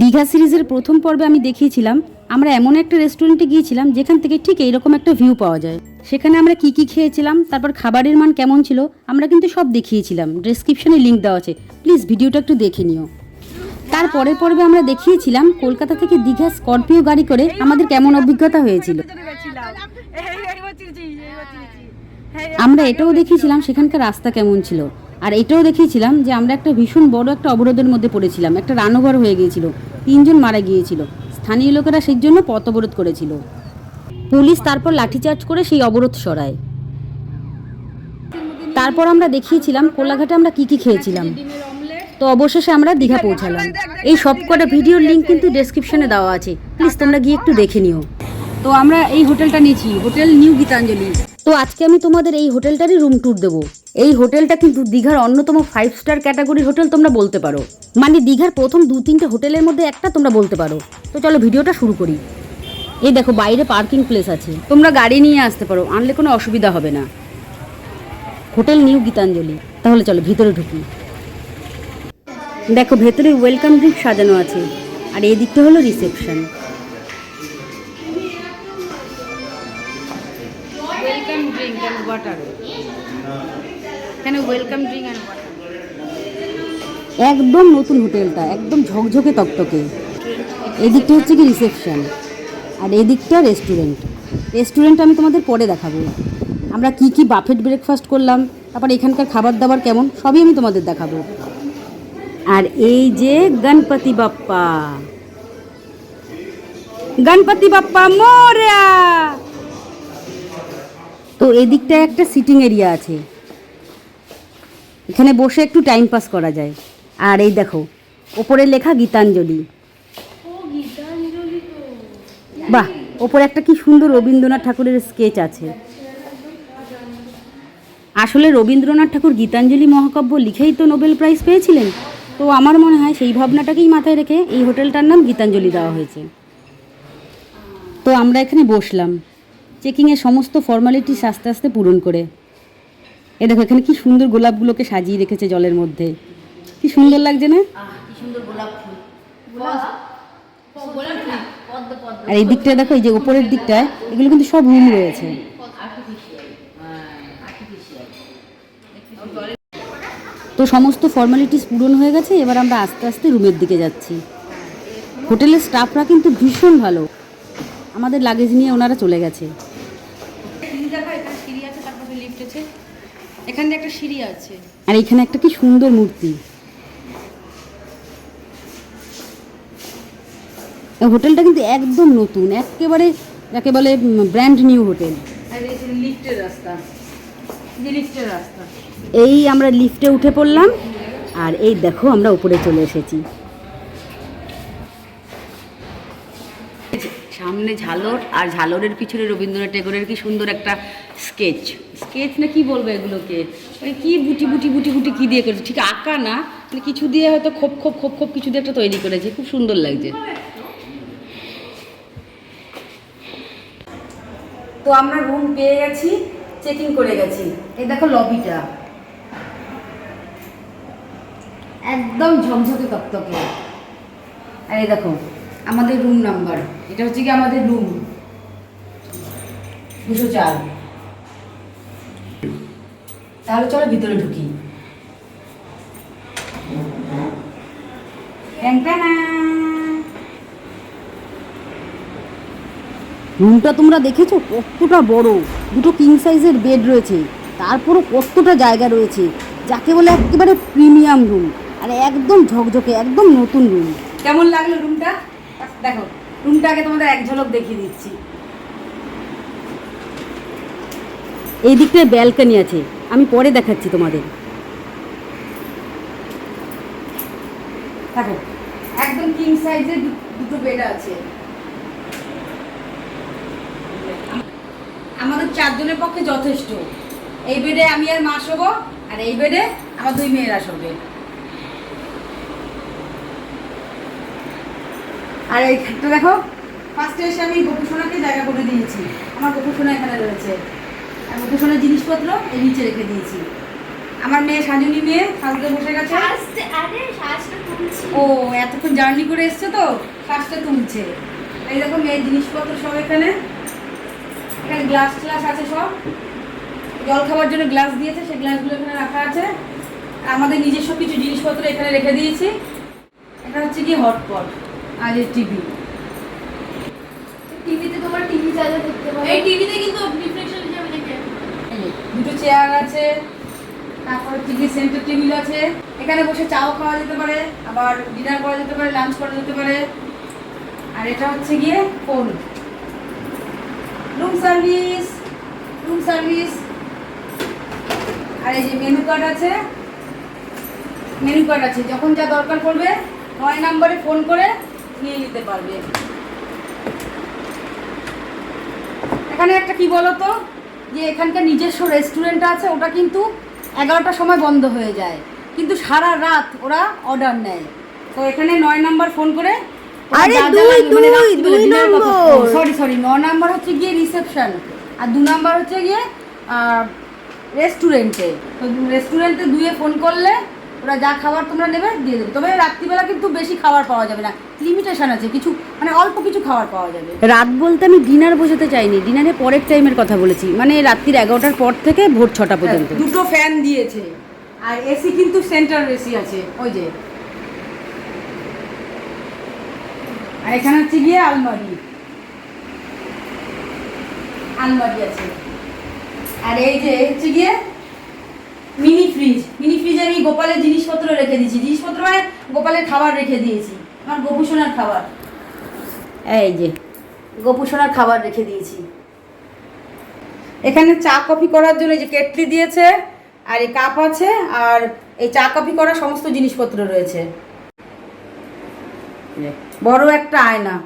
দীঘা সিরিজের প্রথম পর্বে আমি দেখিয়েছিলাম আমরা এমন একটা রেস্টুরেন্টে গিয়েছিলাম যেখান থেকে ঠিক এইরকম একটা ভিউ পাওয়া যায় সেখানে আমরা কি কি খেয়েছিলাম তারপর খাবারের মান কেমন ছিল আমরা কিন্তু সব দেখিয়েছিলাম ডেসক্রিপশনে লিঙ্ক দেওয়া আছে প্লিজ ভিডিওটা একটু দেখে নিও তার পরের পর্বে আমরা দেখিয়েছিলাম কলকাতা থেকে দীঘা স্করপিও গাড়ি করে আমাদের কেমন অভিজ্ঞতা হয়েছিল আমরা এটাও দেখিয়েছিলাম সেখানকার রাস্তা কেমন ছিল। আর এটাও দেখিয়েছিলাম যে আমরা একটা ভীষণ বড় একটা অবরোধের মধ্যে পড়েছিলাম। একটা রানওভার হয়ে গিয়েছিল। তিনজন মারা গিয়েছিল। স্থানীয় লোকেরা সেই জন্য পথ অবরোধ করেছিল। পুলিশ তারপর লাঠিচার্জ করে সেই অবরোধ সরায়। তারপর আমরা দেখিয়েছিলাম, কোলাঘাটে আমরা কি কি খেয়েছিলাম। তো অবশেষে আমরা দীঘা পৌঁছালাম। এই সবকটা ভিডিওর লিঙ্ক কিন্তু ডেসক্রিপশনে দেওয়া আছে। প্লিজ তোমরা গিয়ে একটু দেখে নিও। তো আমরা এই হোটেলটা নিয়েছি, হোটেল নিউ গীতাঞ্জলি। তো আজকে আমি তোমাদের এই হোটেলটারই রুম ট্যুর দেবো। এই হোটেলটা কিন্তু দীঘার অন্যতম ফাইভ স্টার ক্যাটাগরির হোটেল তোমরা বলতে পারো। মানে দীঘার প্রথম দু তিনটে হোটেলের মধ্যে একটা তোমরা বলতে পারো। তো চলো ভিডিওটা শুরু করি। এই দেখো, বাইরে পার্কিং প্লেস আছে। তোমরা গাড়ি নিয়ে আসতে পারো, আনলে কোনো অসুবিধা হবে না। Hotel new Gitanjali. তাহলে চলো ভিতরে ঢুকি। দেখো, ভেতরে ওয়েলকাম ড্রিঙ্ক সাজানো আছে। আর এই দিকটা হলো রিসেপশন একদম নতুন হোটেলটা, একদম ঝকঝকে তকতকে। এদিকটা হচ্ছে কি রিসেপশন আর এদিকটা রেস্টুরেন্ট রেস্টুরেন্ট আমি তোমাদের পরে দেখাবো। আমরা কি কি বাফেট ব্রেকফাস্ট করলাম, তারপর এখানকার খাবার দাবার কেমন, সবই আমি তোমাদের দেখাবো। আর এই যে গণপতি বাপ্পা। গণপতি বাপ্পা, মোরয়া! তো এদিকটায় একটা সিটিং এরিয়া আছে। এখানে বসে একটু টাইম পাস করা যায়। আর এই দেখো ওপরে লেখা গীতাঞ্জলি। বাহ ওপরে একটা কি সুন্দর রবীন্দ্রনাথ ঠাকুরের স্কেচ আছে। আসলে রবীন্দ্রনাথ ঠাকুর গীতাঞ্জলি মহাকাব্য লিখেই তো নোবেল প্রাইজ পেয়েছিলেন। তো আমার মনে হয় সেই ভাবনাটাকেই মাথায় রেখে এই হোটেলটার নাম গীতাঞ্জলি দেওয়া হয়েছে। তো আমরা এখানে বসলাম। চেকিংয়ের সমস্ত ফর্মালিটিস আস্তে আস্তে পূরণ করে। এ দেখো এখানে কি সুন্দর গোলাপগুলোকে সাজিয়ে রেখেছে জলের মধ্যে। কি সুন্দর লাগছে না? আর এই দিকটায় দেখো এই যে উপরের দিকটায় এগুলো কিন্তু সব রুম রয়েছে। তো সমস্ত ফর্মালিটিস পূরণ হয়ে গেছে এবার আমরা আস্তে আস্তে রুমের দিকে যাচ্ছি। হোটেলের স্টাফরা কিন্তু ভীষণ ভালো। আমাদের লাগেজ নিয়ে ওনারা চলে গেছে সিঁড়ি আছে তার পাশে লিফট আছে এখানে একটা সিঁড়ি আছে। আর এখানে একটা কি সুন্দর মূর্তি। হোটেলটা কিন্তু একদম নতুন একেবারে যাকে বলে ব্র্যান্ড নিউ হোটেল। লিফটের রাস্তা। লিফটের রাস্তা। এই আমরা লিফটে উঠে পড়লাম আর এই দেখো আমরা উপরে চলে এসেছি। সামনে ঝালর, আর ঝালরের পিছনে রবীন্দ্রনাথ টেগোরের কি সুন্দর একটা স্কেচ। স্কেচ না কি বলব এগুলোকে? মানে কি বুটি বুটি বুটি বুটি কি দিয়ে করেছে? ঠিক আঁকা না মানে কিছু দিয়ে হয়তো খোপ খোপ খোপ খোপ কিছু দিয়ে একটা তৈরি করেছে, খুব সুন্দর লাগছে। তো আমরা রুম পেয়ে গেছি চেকিং করে গেছি। এই দেখো লবিটা একদম ঝকঝকে তকতকে। আর এই দেখো। আমাদের রুম নাম্বার এটা হচ্ছে কি আমাদের রুম দুশো চার। তাহলে চলো ভিতরে ঢুকি। রুমটা তোমরা দেখেছ? কতটা বড়। দুটো কিং সাইজের বেড রয়েছে। তারপরও কতটা জায়গা রয়েছে। যাকে বলে একেবারে প্রিমিয়াম রুম আর একদম ঝকঝকে একদম নতুন রুম কেমন লাগল রুমটা দেখো, রুমটাকে তোমাদের এক ঝলক দেখিয়ে দিচ্ছি। এই দিকটায় ব্যালকনি আছে, আমি পরে দেখাচ্ছি তোমাদের। দেখো, একদম কিং সাইজের দুটো বেড আছে। আমাদের চারজনের পক্ষে যথেষ্ট। এই বেডে আমি আর মা শোবো, আর এই বেডে আমার দুই মেয়েরা শোবে। আর এইখানটা দেখো ফার্স্টে এসে আমি গোপুসোনাকে জায়গা করে দিয়েছি। আমার গোপুসোনা এখানে রয়েছে। আর গোপুসোনার জিনিসপত্র এই নিচে রেখে দিয়েছি। আমার মেয়ে সাজুনি মেয়ে সাজতে বসে গেছে। ও এতক্ষণ জার্নি করে এসছে তো? শ্বাসটা তুলছে। এই দেখো মেয়ের জিনিসপত্র সব এখানে। এখানে গ্লাস ট্লাস আছে সব। জল খাওয়ার জন্য গ্লাস দিয়েছে সেই গ্লাসগুলো এখানে রাখা আছে। আর আমাদের নিজস্ব কিছু জিনিসপত্র এখানে রেখে দিয়েছি। এটা হচ্ছে কি হটপট আর এই টিভি টিভিতে তোমার টিভি চালিয়ে দেখতে পারো এই টিভিতে কিন্তু রিফ্লেকশন হিসাবে দেখে দুটো চেয়ার আছে তারপর টিভি সেন্টার টেবিল আছে। এখানে বসে চাও খাওয়া যেতে পারে আবার ডিনার করা যেতে পারে লাঞ্চ করা যেতে পারে। আর এটা হচ্ছে গিয়ে phone room service room service আর এই যে মেনু কার্ড আছে মেনু কার্ড আছে। যখন যা দরকার পড়বে নয় নম্বরে ফোন করে নিয়ে নিতে পারবে। এখানে একটা কি বলতো? যে এখানকার নিজস্ব রেস্টুরেন্ট আছে ওটা কিন্তু এগারোটার সময় বন্ধ হয়ে যায়। কিন্তু সারা রাত ওরা অর্ডার নেয়। তো এখানে নয় নাম্বার ফোন করে আরে দুই, দুই, দুই নম্বর। সরি সরি নয় নাম্বার হচ্ছে গিয়ে রিসেপশন আর দু নাম্বার হচ্ছে গিয়ে রেস্টুরেন্টে তো রেস্টুরেন্টে দুয়ে ফোন করলে ওরা যা খাবার তোমরা নেবে দিয়ে দেবে। তবে রাত্রিবেলা কিন্তু বেশি খাবার পাওয়া যাবে না। লিমিটেশন আছে কিছু মানে অল্প কিছু খাবার পাওয়া যাবে। রাত বলতে আমি ডিনার বোঝাতে চাইনি। ডিনারে পরের টাইমের কথা বলেছি। মানে রাত্রির এগারোটার পর থেকে ভোর ছটা পর্যন্ত। দুটো ফ্যান দিয়েছে। আর এসি কিন্তু সেন্ট্রাল এসি আছে ওই যে। আর এখানে হচ্ছে গিয়ে আলমারি। আলমারি আছে। আর এই যে হচ্ছে গিয়ে মিনি ফ্রিজ মিনি ফ্রিজে আমি গোপালের জিনিসপত্র রেখে দিয়েছি। জিনিসপত্র মানে গোপালের খাবার রেখে দিয়েছি। আমার গোপুসোনার খাবার। এই যে, গোপুসোনার খাবার রেখে দিয়েছি। এখানে চা কফি করার জন্য যে কেটলি দিয়েছে, আর এই কাপ আছে, আর এই চা কফি করার সমস্ত জিনিসপত্র রয়েছে। বড় একটা আয়না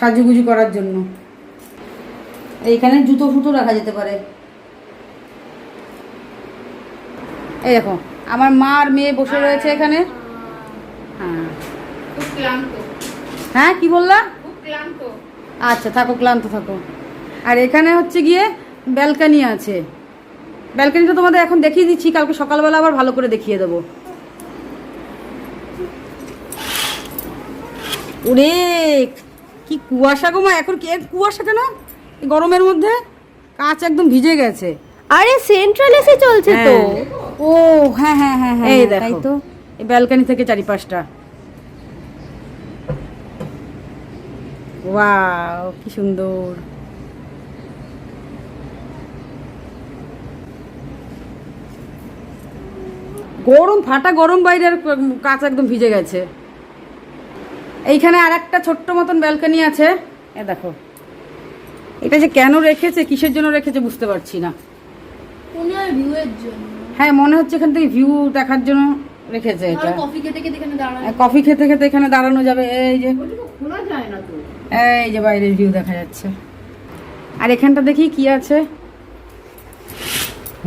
সাজুগুজু করার জন্য। এইখানে জুতো ফুতো রাখা যেতে পারে। এই দেখো আমার মা আর মেয়ে বসে রয়েছে এখানে। হ্যাঁ। হ্যাঁ কি বললা? আচ্ছা থাকো ক্লান্ত থাকো। আর এখানে হচ্ছে গিয়ে ব্যালকানি আছে। ব্যালকানিটা তোমাদের এখন দেখিয়ে দিচ্ছি কালকে সকালবেলা আবার ভালো করে দেখিয়ে দেবো। ওরে কি কুয়াশা গো মা এখন কুয়াশা কেন? গরমের মধ্যে কাঁচ একদম ভিজে গেছে। আরে সেন্ট্রাল এসে চলছে তো। হ্যাঁ। ও হ্যাঁ হ্যাঁ হ্যাঁ হ্যাঁ এই হ্যাঁ, দেখো। তাই তো। এই ব্যালকানি থেকে চারিপাশটা। ওয়াও কি সুন্দর। গরম ফাটা গরম বাইরের কাঁচ একদম ভিজে গেছে। এইখানে আর একটা ছোট্ট মতন ব্যালকানি আছে। এ দেখো। এটা যে কেন রেখেছে কিসের জন্য রেখেছে বুঝতে পারছি না। ভিউয়ের জন্য। হ্যাঁ মনে হচ্ছে এখান থেকে ভিউ দেখার জন্য রেখেছে এটা। কফি খেতে খেতে এখানে দাঁড়ানো কফি খেতে এখানে দাঁড়ানো যাবে। এই যে খোলা যায় না তো। এই যে বাইরের ভিউ দেখা যাচ্ছে। আর এখানটা দেখি কি আছে।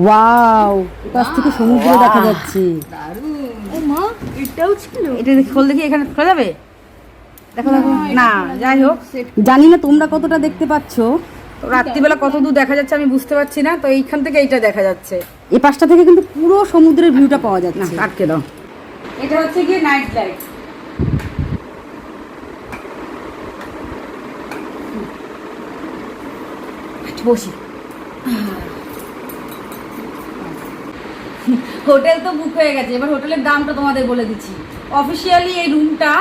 ওয়াও কাছ থেকে সমুদ্র দেখা যাচ্ছে। ও মা এটাও ছিল? এটা দেখি খোল দেখি এখানে খোলা যাবে? দেখো দেখো। না যাই হোক। জানি না তোমরা কতটা দেখতে পাচ্ছো। রাত্রিবেলা কত দূর দেখা যাচ্ছে আমি বুঝতে পারছি না তো এইখান থেকে এইটা দেখা যাচ্ছে। এই পাশটা থেকে কিন্তু পুরো সমুদ্রের ভিউটা পাওয়া যাচ্ছে। না আটকে দাও। এটা হচ্ছে গিয়ে নাইট লাইট বসি। হোটেল তো বুক হয়ে গেছে এবার হোটেলের দামটা তোমাদের বলে দিচ্ছি। অফিসিয়ালি এই রুমটা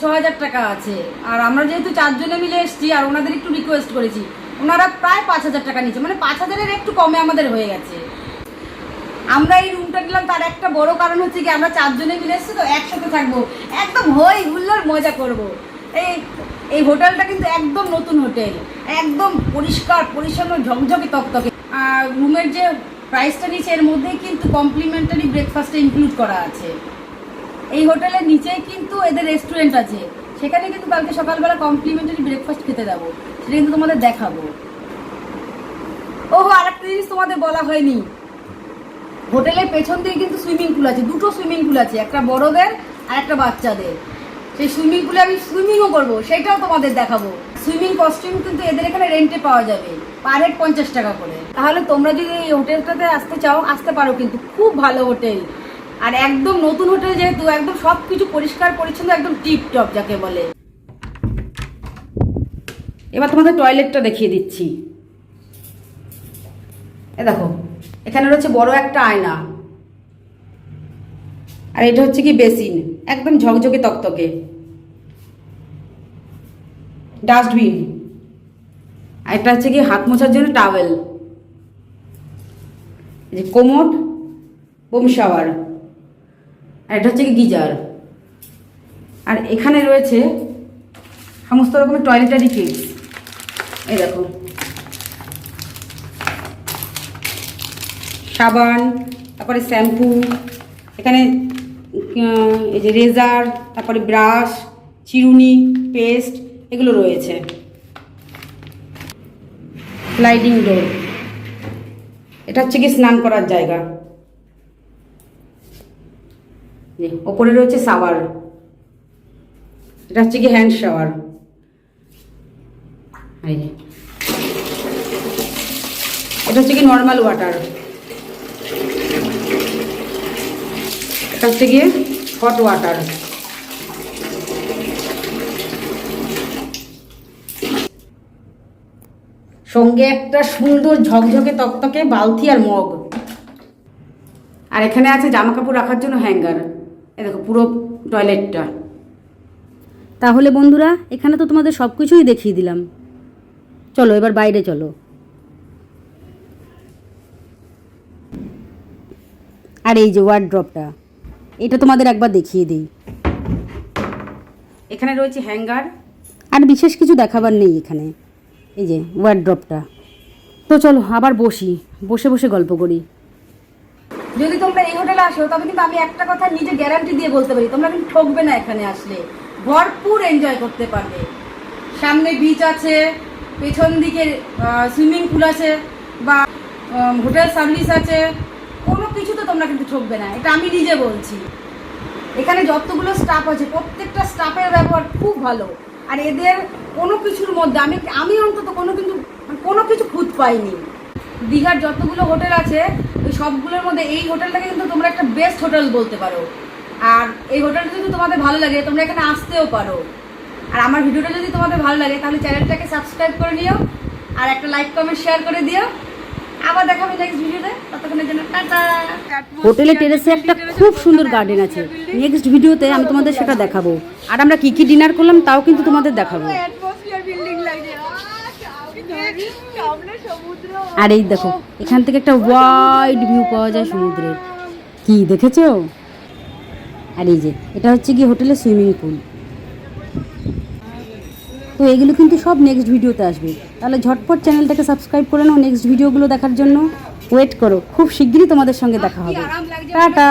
ছ হাজার টাকা আছে। আর আমরা যেহেতু চারজনে মিলে এসেছি আর ওনাদের একটু রিকোয়েস্ট করেছি ওনারা প্রায় পাঁচ হাজার টাকা নিচ্ছে মানে পাঁচ হাজারের একটু কমে আমাদের হয়ে গেছে। আমরা এই রুমটা নিলাম, তার একটা বড় কারণ হচ্ছে কি আমরা চারজনে মিলে এসেছি তো একসাথে থাকব। একদম হই হুল্লোর মজা করব। এই এই হোটেলটা কিন্তু একদম নতুন হোটেল। একদম পরিষ্কার, পরিচ্ছন্ন, ঝকঝকে, তকতকে। আর রুমের যে প্রাইসটা নিচ্ছে এর মধ্যেই কিন্তু কমপ্লিমেন্টারি ব্রেকফাস্টে ইনক্লুড করা আছে। এই হোটেলের নিচেই কিন্তু এদের রেস্টুরেন্ট আছে। সেখানে কিন্তু কালকে সকালবেলা কমপ্লিমেন্টারি ব্রেকফাস্ট খেতে যাব। সেটা কিন্তু তোমাদের দেখাবো। ওহো, আরেকটা জিনিস তোমাদের বলা হয়নি। হোটেলের পেছন দিকে কিন্তু সুইমিং পুল আছে, দুটো সুইমিং পুল আছে, একটা বড়দের আর একটা বাচ্চাদের। সেই সুইমিং পুলে আমি সুইমিংও করব, সেটাও তোমাদের দেখাবো। সুইমিং কস্টিউম কিন্তু এদের এখানে রেন্টে পাওয়া যাবে পার হেড পঞ্চাশ টাকা করে। তাহলে তোমরা যদি এই হোটেলটাতে আসতে চাও, আসতে পারো কিন্তু, খুব ভালো হোটেল। আর একদম নতুন হোটেল যেহেতু, একদম সব কিছু পরিষ্কার, পরিচ্ছন্ন, একদম টিপ টপ যাকে বলে। এবার তোমাদের টয়লেটটা দেখিয়ে দিচ্ছি। এ দেখো এখানে রয়েছে বড় একটা আয়না। আর এটা হচ্ছে কি বেসিন, একদম ঝকঝকে তকতকে। ডাস্টবিন। আর এটা হচ্ছে কি হাত মোছার জন্য টাওয়েল। যে কোমোড বোম শাওয়ার। আর এটা হচ্ছে কি গিজার। আর এখানে রয়েছে সমস্ত রকমের টয়লেটারি কিটস এই দেখো। সাবান, তারপরে শ্যাম্পু, এখানে এই যে রেজার, তারপরে ব্রাশ, চিরুনি, পেস্ট, এগুলো রয়েছে। স্লাইডিং ডোর এটা হচ্ছে কি স্নান করার জায়গা। ওপরে রয়েছে সাওয়ার এটা হচ্ছে কি হ্যান্ড শাওয়ার এটা হচ্ছে কি নর্মাল ওয়াটার হচ্ছে গিয়ে হট ওয়াটার সঙ্গে একটা সুন্দর ঝকঝকে তকতকে বালতি আর মগ। আর এখানে আছে জামা কাপড় রাখার জন্য হ্যাঙ্গার এ দেখো পুরো টয়লেটটা তাহলে বন্ধুরা, এখানে তো তোমাদের সব কিছুই দেখিয়ে দিলাম। চলো, এবার বাইরে চলো। আর এই যে ওয়ার্ড্রপটা এটা তোমাদের একবার দেখিয়ে দিই। এখানে রয়েছে হ্যাঙ্গার। আর বিশেষ কিছু দেখাবার নেই এখানে। এই যে ওয়ার্ড্রপটা তো চলো আবার বসি। বসে বসে গল্প করি। যদি তোমরা এই হোটেলে আসো তবে কিন্তু আমি একটা কথা নিজে গ্যারান্টি দিয়ে বলতে পারি। তোমরা কিন্তু ঠকবে না এখানে আসলে। ভরপুর এনজয় করতে পারবে। সামনে বিচ আছে পেছন দিকে সুইমিং পুল আছে বা হোটেল সার্ভিস আছে কিছুতে তোমরা কিন্তু ঠকবে না, এটা আমি নিজে বলছি। এখানে যতগুলো স্টাফ আছে, প্রত্যেকটা স্টাফের ব্যবহার খুব ভালো। আর এদের কোনো কিছুর মধ্যে আমি আমি অন্তত কোনো কিন্তু, কোনো কিছু খুঁত পাইনি। দীঘার যতগুলো হোটেল আছে, ওই সবগুলোর মধ্যে এই হোটেলটাকে কিন্তু তোমরা একটা বেস্ট হোটেল বলতে পারো। আর এই হোটেলটা যদি তোমাদের ভালো লাগে, তোমরা এখানে আসতেও পারো। আর আমার ভিডিওটা যদি তোমাদের ভালো লাগে, তাহলে চ্যানেলটাকে সাবস্ক্রাইব করে নিও, আর একটা লাইক কমেন্ট শেয়ার করে দিও। আবার দেখাবে নেক্সট ভিডিওতে ততক্ষণের জন্য টাটা। হোটেলের টেরেসে একটা খুব সুন্দর গার্ডেন আছে। নেক্সট ভিডিওতে আমি তোমাদের সেটা দেখাবো। আর আমরা কি কি ডিনার করলাম তাও কিন্তু তোমাদের দেখাবো। আর এই দেখো এখান থেকে একটা ওয়াইড ভিউ পাওয়া যায় সমুদ্রের। কি দেখেছ? আর এই যে এটা হচ্ছে কি হোটেলের সুইমিং পুল তো এগুলো কিন্তু সব নেক্সট ভিডিওতে আসবে। তাহলে ঝটপট চ্যানেলটাকে সাবস্ক্রাইব করে নাও নেক্সট ভিডিওগুলো দেখার জন্য। ওয়েট করো খুব শীঘ্রই তোমাদের সঙ্গে দেখা হবে। টাটা।